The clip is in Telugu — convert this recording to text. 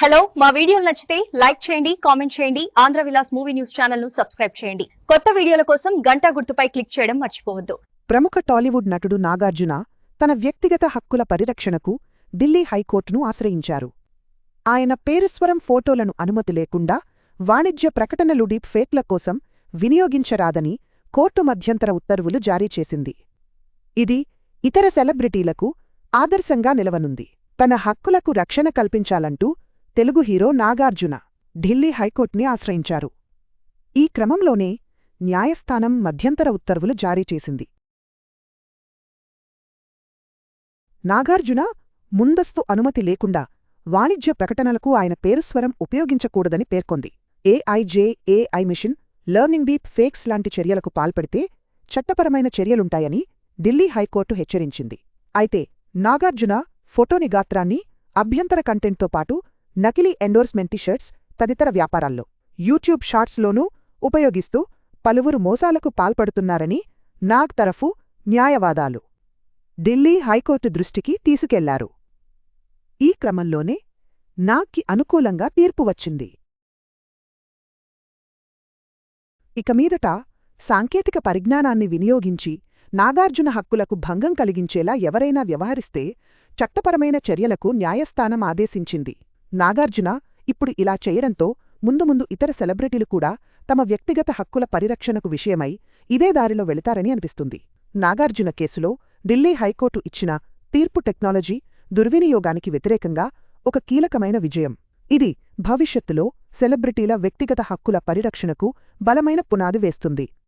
హలో మా వీడియోలు నచ్చితే లైక్ చేయండి కామెంట్ చేయండి ఆంధ్ర విలాస్ మూవీ న్యూస్ ఛానల్ను సబ్స్క్రైబ్ చేయండి. కొత్త వీడియోల కోసం గంటా గుర్తుపై క్లిక్ చేయడం మర్చిపోవద్దు. ప్రముఖ టాలీవుడ్ నటుడు నాగార్జున తన వ్యక్తిగత హక్కుల పరిరక్షణకు ఢిల్లీ హైకోర్టును ఆశ్రయించారు. ఆయన పేరుస్వరం ఫోటోలను అనుమతి లేకుండా వాణిజ్య ప్రకటనలు డీప్ ఫేక్ల కోసం వినియోగించరాదని కోర్టు మధ్యంతర ఉత్తర్వులు జారీ చేసింది. ఇది ఇతర సెలబ్రిటీలకు ఆదర్శంగా నిలవనుంది. తన హక్కులకు రక్షణ కల్పించాలంటూ తెలుగు హీరో నాగార్జున ఢిల్లీ హైకోర్టుని ఆశ్రయించారు. ఈ క్రమంలోనే న్యాయస్థానం మధ్యంతర ఉత్తర్వులు జారీ చేసింది. నాగార్జున ముందస్తు అనుమతి లేకుండా వాణిజ్య ప్రకటనలకు ఆయన పేరుస్వరం ఉపయోగించకూడదని పేర్కొంది. AIJ AI machine learning deep fakes లాంటి చర్యలకు పాల్పడితే చట్టపరమైన చర్యలుంటాయని ఢిల్లీ హైకోర్టు హెచ్చరించింది. అయితే నాగార్జున ఫోటోని గాత్రాన్ని అభ్యంతర కంటెంట్తో పాటు నకిలీ ఎండోర్స్మెంట్ టీషర్ట్స్ తదితర వ్యాపారాల్లో. యూట్యూబ్ షార్ట్స్లోనూ ఉపయోగిస్తూ పలువురు మోసాలకు పాల్పడుతున్నారని నాగ్ తరఫు న్యాయవాదాలు ఢిల్లీ హైకోర్టు దృష్టికి తీసుకెళ్ళారు. ఈ క్రమంలోనే నాగ్కి అనుకూలంగా తీర్పు వచ్చింది. ఇక మీదట సాంకేతిక పరిజ్ఞానాన్ని వినియోగించి నాగార్జున హక్కులకు భంగం కలిగించేలా ఎవరైనా వ్యవహరిస్తే చట్టపరమైన చర్యలకు న్యాయస్థానం ఆదేశించింది. నాగార్జున ఇప్పుడు ఇలా చేయడంతో ముందు ముందు ఇతర సెలబ్రిటీలు కూడా తమ వ్యక్తిగత హక్కుల పరిరక్షణకు విషయమై ఇదే దారిలో వెళతారని అనిపిస్తుంది. నాగార్జున కేసులో ఢిల్లీ హైకోర్టు ఇచ్చిన తీర్పు టెక్నాలజీ దుర్వినియోగానికి వ్యతిరేకంగా ఒక కీలకమైన విజయం. ఇది భవిష్యత్తులో సెలబ్రిటీల వ్యక్తిగత హక్కుల పరిరక్షణకు బలమైన పునాది వేస్తుంది.